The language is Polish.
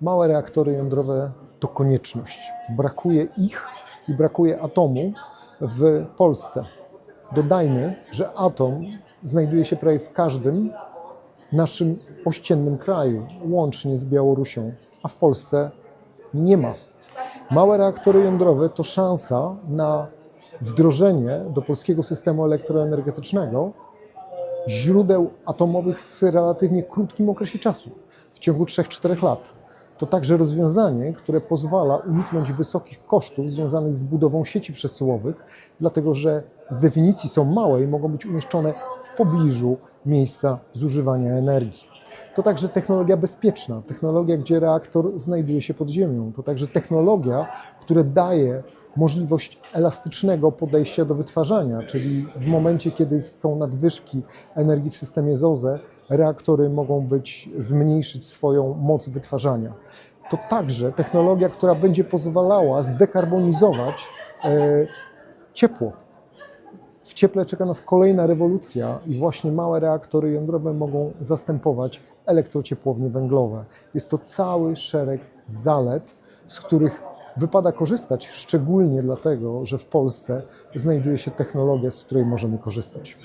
Małe reaktory jądrowe to konieczność. Brakuje ich i brakuje atomu w Polsce. Dodajmy, że atom znajduje się prawie w każdym naszym ościennym kraju, łącznie z Białorusią, a w Polsce nie ma. Małe reaktory jądrowe to szansa na wdrożenie do polskiego systemu elektroenergetycznego źródeł atomowych w relatywnie krótkim okresie czasu, w ciągu 3-4 lat. To także rozwiązanie, które pozwala uniknąć wysokich kosztów związanych z budową sieci przesyłowych, dlatego że z definicji są małe i mogą być umieszczone w pobliżu miejsca zużywania energii. To także technologia bezpieczna, technologia, gdzie reaktor znajduje się pod ziemią. To także technologia, która daje możliwość elastycznego podejścia do wytwarzania, czyli w momencie, kiedy są nadwyżki energii w systemie ZOZE, reaktory mogą być, zmniejszyć swoją moc wytwarzania. To także technologia, która będzie pozwalała zdekarbonizować e, ciepło. W cieple czeka nas kolejna rewolucja i właśnie małe reaktory jądrowe mogą zastępować elektrociepłownie węglowe. Jest to cały szereg zalet, z których wypada korzystać, szczególnie dlatego, że w Polsce znajduje się technologia, z której możemy korzystać.